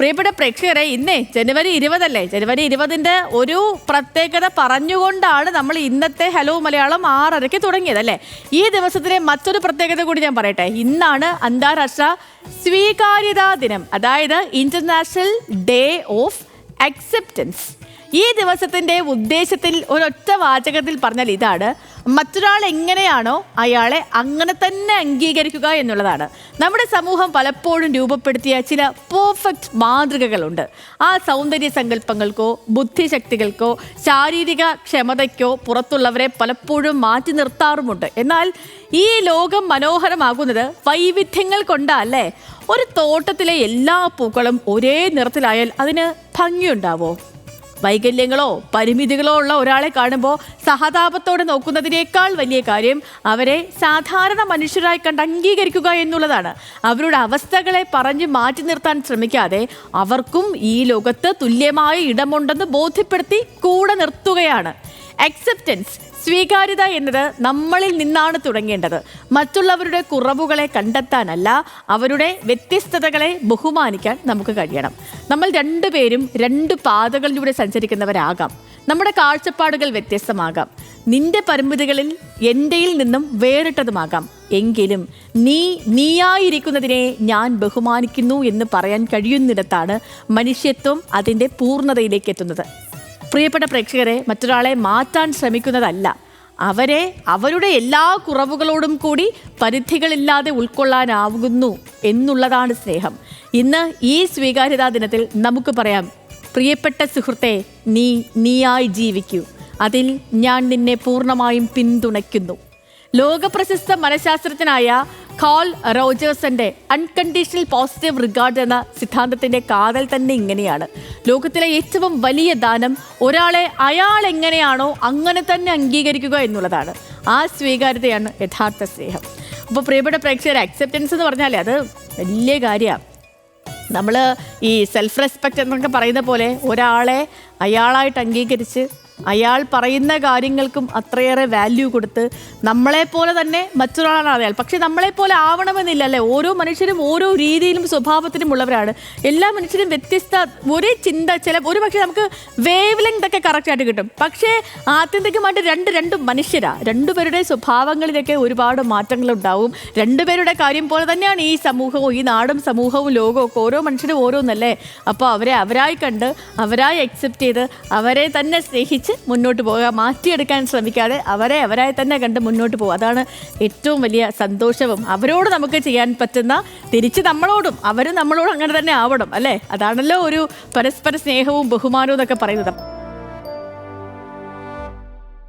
പ്രിയപ്പെട്ട പ്രേക്ഷകരെ ഇന്നേ ജനുവരി ഇരുപതല്ലേ? ജനുവരി ഇരുപതിന്റെ ഒരു പ്രത്യേകത പറഞ്ഞുകൊണ്ടാണ് നമ്മൾ ഇന്നത്തെ ഹലോ മലയാളം ആറരയ്ക്ക് തുടങ്ങിയത് അല്ലേ? ഈ ദിവസത്തിലെ മറ്റൊരു പ്രത്യേകത കൂടി ഞാൻ പറയട്ടെ. ഇന്നാണ് അന്താരാഷ്ട്ര സ്വീകാര്യതാ ദിനം അതായത് ഇന്റർനാഷണൽ ഡേ ഓഫ് അക്സെപ്റ്റൻസ് ഈ ദിവസത്തിന്റെ ഉദ്ദേശത്തിൽ ഒരൊറ്റ വാചകത്തിൽ പറഞ്ഞാൽ ഇതാണ് മറ്റൊരാൾ എങ്ങനെയാണോ അയാളെ അങ്ങനെ തന്നെ അംഗീകരിക്കുക എന്നുള്ളതാണ്. നമ്മുടെ സമൂഹം പലപ്പോഴും രൂപപ്പെടുത്തിയ ചില പെർഫെക്റ്റ് മാതൃകകളുണ്ട്. ആ സൗന്ദര്യ സങ്കല്പങ്ങൾക്കോ ബുദ്ധിശക്തികൾക്കോ ശാരീരിക ക്ഷമതയ്ക്കോ പുറത്തുള്ളവരെ പലപ്പോഴും മാറ്റി നിർത്താറുമുണ്ട്. എന്നാൽ ഈ ലോകം മനോഹരമാകുന്നത് വൈവിധ്യങ്ങൾ കൊണ്ടല്ലേ? ഒരു തോട്ടത്തിലെ എല്ലാ പൂക്കളും ഒരേ നിറത്തിലായാൽ അതിന് ഭംഗിയുണ്ടാവോ? വൈകല്യങ്ങളോ പരിമിതികളോ ഉള്ള ഒരാളെ കാണുമ്പോൾ സഹതാപത്തോടെ നോക്കുന്നതിനേക്കാൾ വലിയ കാര്യം അവരെ സാധാരണ മനുഷ്യരായി കണ്ട് അംഗീകരിക്കുക എന്നുള്ളതാണ്. അവരുടെ അവസ്ഥകളെ പറഞ്ഞ് മാറ്റി നിർത്താൻ ശ്രമിക്കാതെ അവർക്കും ഈ ലോകത്ത് തുല്യമായ ഇടമുണ്ടെന്ന് ബോധ്യപ്പെടുത്തി കൂടെ നിർത്തുകയാണ്. അക്സെപ്റ്റൻസ് സ്വീകാര്യത എന്നത് നമ്മളിൽ നിന്നാണ് തുടങ്ങേണ്ടത്. മറ്റുള്ളവരുടെ കുറവുകളെ കണ്ടെത്താനല്ല അവരുടെ വ്യത്യസ്തതകളെ ബഹുമാനിക്കാൻ നമുക്ക് കഴിയണം. നമ്മൾ രണ്ടുപേരും രണ്ട് പാതകളിലൂടെ സഞ്ചരിക്കുന്നവരാകാം. നമ്മുടെ കാഴ്ചപ്പാടുകൾ വ്യത്യസ്തമാകാം. നിന്റെ പരിമിതികളിൽ എന്റെയിൽ നിന്നും വേറിട്ടതുമാകാം. എങ്കിലും നീ നീയായിരിക്കുന്നതിനെ ഞാൻ ബഹുമാനിക്കുന്നു എന്ന് പറയാൻ കഴിയുന്നിടത്താണ് മനുഷ്യത്വം അതിന്റെ പൂർണതയിലേക്ക് എത്തുന്നത്. പ്രിയപ്പെട്ട പ്രേക്ഷകരെ മറ്റൊരാളെ മാറ്റാൻ ശ്രമിക്കുന്നതല്ല. അവരെ അവരുടെ എല്ലാ കുറവുകളോടും കൂടി പരിധികളില്ലാതെ ഉൾക്കൊള്ളാനാവുന്നു എന്നുള്ളതാണ് സ്നേഹം. ഇന്ന് ഈ സ്വീകാര്യതാ ദിനത്തിൽ നമുക്ക് പറയാം പ്രിയപ്പെട്ട സുഹൃത്തെ നീ നീയായി ജീവിക്കൂ. അതിൽ ഞാൻ നിന്നെ പൂർണമായും പിന്തുണയ്ക്കുന്നു. ലോകപ്രശസ്ത മനഃശാസ്ത്രജ്ഞനായ കോൾ റോജേഴ്സിന്റെ അൺകണ്ടീഷണൽ പോസിറ്റീവ് റിഗാർഡ് എന്ന സിദ്ധാന്തത്തിന്റെ കാതൽ തന്നെ ഇങ്ങനെയാണ്. ലോകത്തിലെ ഏറ്റവും വലിയ ദാനം ഒരാളെ അയാൾ എങ്ങനെയാണോ അങ്ങനെ തന്നെ അംഗീകരിക്കുക എന്നുള്ളതാണ്. ആ സ്വീകാര്യതയാണ് യഥാർത്ഥ സ്നേഹം. അപ്പോൾ പ്രിയപ്പെട്ട പ്രേക്ഷകർ അക്സെപ്റ്റൻസ് എന്ന് പറഞ്ഞാൽ അത് വലിയ കാര്യമാണ് നമ്മൾ ഈ സെൽഫ് റെസ്പെക്റ്റ് എന്നൊക്കെ പറയുന്ന പോലെ ഒരാളെ അയാളായിട്ട് അംഗീകരിച്ച് അയാൾ പറയുന്ന കാര്യങ്ങൾക്കും അത്രയേറെ വാല്യൂ കൊടുത്ത് നമ്മളെപ്പോലെ തന്നെ മറ്റൊരാളാണ് അയാൾ. പക്ഷെ നമ്മളെപ്പോലെ ആവണമെന്നില്ല അല്ലേ? ഓരോ മനുഷ്യരും ഓരോ രീതിയിലും സ്വഭാവത്തിലും ഉള്ളവരാണ്. എല്ലാ മനുഷ്യരും വ്യത്യസ്ത ഒരേ ചിന്ത ചില ഒരു പക്ഷേ നമുക്ക് വേവ് ലെങ്ത് ഒക്കെ കറക്റ്റായിട്ട് കിട്ടും. പക്ഷേ ആത്യന്തികമായിട്ട് രണ്ട് രണ്ട് മനുഷ്യരാ. രണ്ടുപേരുടെ സ്വഭാവങ്ങളിലൊക്കെ ഒരുപാട് മാറ്റങ്ങൾ ഉണ്ടാവും. രണ്ടുപേരുടെ കാര്യം പോലെ തന്നെയാണ് ഈ സമൂഹവും ഈ നാടും സമൂഹവും ലോകവും ഒക്കെ. ഓരോ മനുഷ്യരും ഓരോന്നല്ലേ? അപ്പോൾ അവരെ അവരായി കണ്ട് അവരായി അക്സെപ്റ്റ് ചെയ്ത് അവരെ തന്നെ സ്നേഹിച്ച് മുന്നോട്ട് പോവുക മാറ്റിയെടുക്കാൻ ശ്രമിക്കാതെ അവരെ അവരായി തന്നെ കണ്ട് മുന്നോട്ട് പോകുക അതാണ് ഏറ്റവും വലിയ സന്തോഷവും. അവരോട് നമുക്ക് ചെയ്യാൻ പറ്റുന്ന തിരിച്ച് നമ്മളോടും അവരും നമ്മളോടും അങ്ങനെ തന്നെ ആവണം അല്ലേ? അതാണല്ലോ ഒരു പരസ്പര സ്നേഹവും ബഹുമാനവും എന്നൊക്കെ പറയുന്നത്.